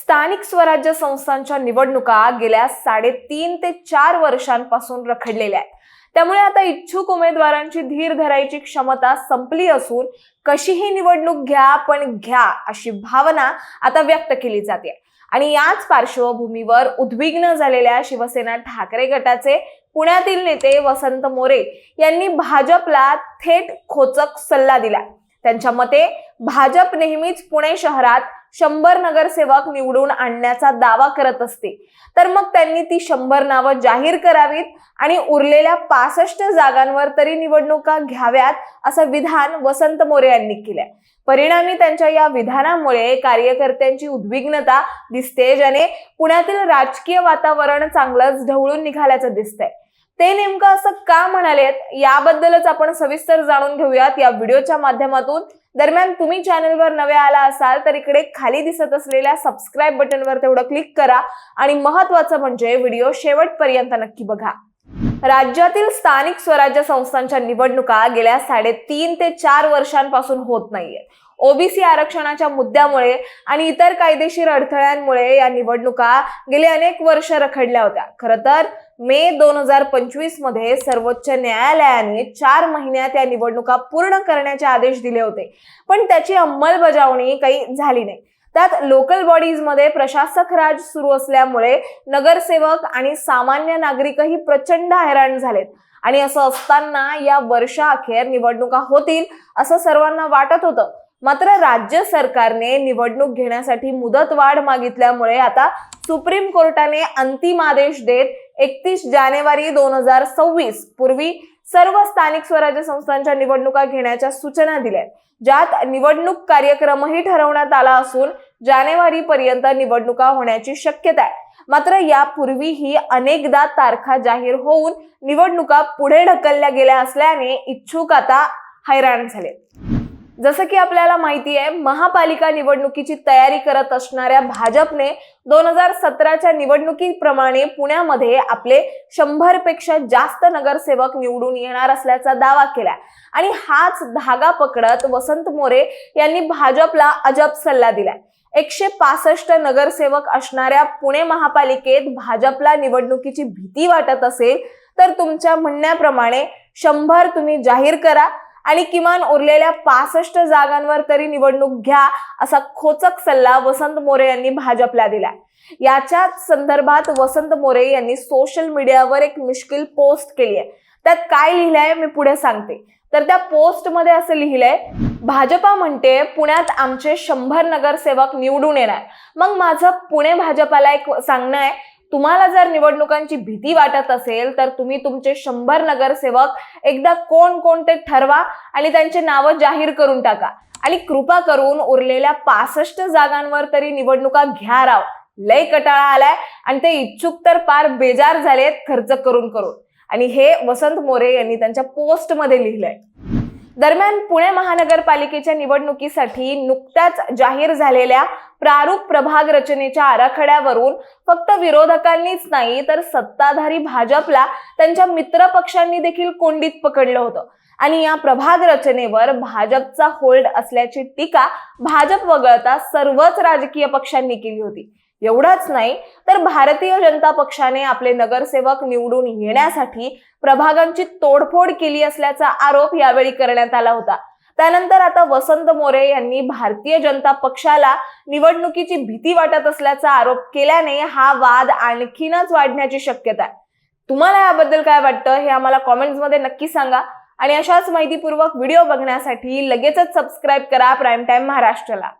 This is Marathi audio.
स्थानिक स्वराज्य संस्थांच्या निवडणुका गेल्या साडेतीन ते चार वर्षांपासून रखडलेल्या आहेत. त्यामुळे आता इच्छुक उमेदवारांची धीर धरायची क्षमता संपली असून कशीही निवडणूक घ्या पण घ्या अशी भावना आता व्यक्त केली जाते. आणि याच पार्श्वभूमीवर उद्विग्न झालेल्या शिवसेना ठाकरे गटाचे पुण्यातील नेते वसंत मोरे यांनी भाजपला थेट खोचक सल्ला दिला. त्यांच्या मते भाजप नेहमीच पुणे शहरात शंभर नगरसेवक निवडून आणण्याचा दावा करत असते. तर मग त्यांनी ती शंभर नावं जाहीर करावीत आणि उरलेल्या पासष्ट जागांवर तरी निवडणुका घ्याव्यात असं विधान वसंत मोरे यांनी केलंय. परिणामी त्यांच्या या विधानामुळे कार्यकर्त्यांची उद्विग्नता दिसते ज्याने पुण्यातील राजकीय वातावरण चांगलंच ढवळून निघाल्याचं दिसतंय. ते नेमकं असं का म्हणालेत याबद्दलच आपण सविस्तर जाणून घेऊयात या व्हिडिओच्या माध्यमातून. दरम्यान तुम्ही चॅनलवर नवे आला असाल तर इकडे खाली दिसत असलेल्या सबस्क्राईब बटनवर तेवढं क्लिक करा आणि महत्वाचं म्हणजे व्हिडिओ शेवटपर्यंत नक्की बघा. राज्यातील स्थानिक स्वराज्य संस्थांच्या निवडणुका गेल्या साडेतीन ते चार वर्षांपासून होत नाहीये ओबीसी आरक्षणाच्या मुद्द्यामुळे आणि इतर कायदेशीर अडथळ्यांमुळे या निवडणुका गेली अनेक वर्ष रखडल्या होत्या. खरं तर मे दोन हजार पंचवीसमध्ये सर्वोच्च न्यायालयाने चार महिन्यात या निवडणुका पूर्ण करण्याचे आदेश दिले होते. पण त्याची अंमलबजावणी काही झाली नाही. त्यात लोकल बॉडीजमध्ये प्रशासक राज सुरू असल्यामुळे नगरसेवक आणि सामान्य नागरिकही प्रचंड हैराण झालेत. आणि असं असताना या वर्षाअखेर निवडणुका होतील असं सर्वांना वाटत होतं. मात्र राज्य सरकारने निवडणूक घेण्यासाठी मुदतवाढ मागितल्यामुळे आता सुप्रीम कोर्टाने अंतिम आदेश देत एकतीस जानेवारी दोन हजार सव्वीस पूर्वी सर्व स्थानिक स्वराज्य संस्थांच्या निवडणुका घेण्याच्या सूचना दिल्या. ज्यात निवडणूक कार्यक्रमही ठरवण्यात आला असून जानेवारी पर्यंत निवडणुका होण्याची शक्यता आहे. मात्र यापूर्वीही अनेकदा तारखा जाहीर होऊन निवडणुका पुढे ढकलल्या गेल्या असल्याने इच्छुक आता हैराण झाले. जसं की आपल्याला माहिती आहे महापालिका निवडणुकीची तयारी करत असणाऱ्या भाजपने दोन हजार सतराच्या निवडणुकीप्रमाणे पुण्यामध्ये आपले शंभरपेक्षा जास्त नगरसेवक निवडून येणार असल्याचा दावा केला आणि हाच धागा पकडत वसंत मोरे यांनी भाजपला अजब सल्ला दिलाय. एकशे पासष्ट नगरसेवक असणाऱ्या पुणे महापालिकेत भाजपला निवडणुकीची भीती वाटत असेल तर तुमच्या म्हणण्याप्रमाणे शंभर तुम्ही जाहीर करा आणि किमान उरलेल्या पासष्ट जागांवर तरी निवडणूक घ्या असा खोचक सल्ला वसंत मोरे यांनी भाजपला दिला याच्याच संदर्भात वसंत मोरे यांनी सोशल मीडियावर एक मिश्किल पोस्ट केली आहे. त्यात काय लिहिलंय मी पुढे सांगते. तर त्या पोस्टमध्ये असं लिहिलंय भाजपा म्हणते पुण्यात आमचे शंभर नगरसेवक निवडून येणार. मग माझं पुणे भाजपाला एक सांगणं आहे तुम्हाला जर निवडणुकांची भीती वाटत असेल तर तुम्ही तुमचे शंभर नगरसेवक एकदा कोण कोणते ठरवा आणि त्यांचे नावं जाहीर करून टाका. आणि कृपा करून उरलेल्या पासष्ट जागांवर तरी निवडणुका घ्या राव. लय कटाळा आलाय आणि ते इच्छुक तर पार बेजार झालेत खर्च करून करून आणि हे वसंत मोरे यांनी त्यांच्या पोस्टमध्ये लिहिलंय. दरम्यान पुणे महानगरपालिकेच्या निवडणुकीसाठी नुकत्याच जाहीर झालेल्या प्रारूप प्रभाग रचनेच्या आराखड्यावरून फक्त विरोधकांनीच नाही तर सत्ताधारी भाजपला त्यांच्या मित्र पक्षांनी देखील कोंडीत पकडलं होतं. आणि या प्रभाग रचनेवर भाजपचा होल्ड असल्याची टीका भाजप वगळता सर्वच राजकीय पक्षांनी केली होती. एवढंच नाही तर भारतीय जनता पक्षाने आपले नगरसेवक निवडून येण्यासाठी प्रभागांची तोडफोड केली असल्याचा आरोप यावेळी करण्यात आला होता. त्यानंतर आता वसंत मोरे यांनी भारतीय जनता पक्षाला निवडणुकीची भीती वाटत असल्याचा आरोप केल्याने हा वाद आणखीनच वाढण्याची शक्यता आहे. तुम्हाला याबद्दल काय वाटतं हे आम्हाला कॉमेंट्समध्ये नक्की सांगा आणि अशाच माहितीपूर्वक व्हिडिओ बघण्यासाठी लगेचच सबस्क्राईब करा प्राईम टाइम महाराष्ट्राला.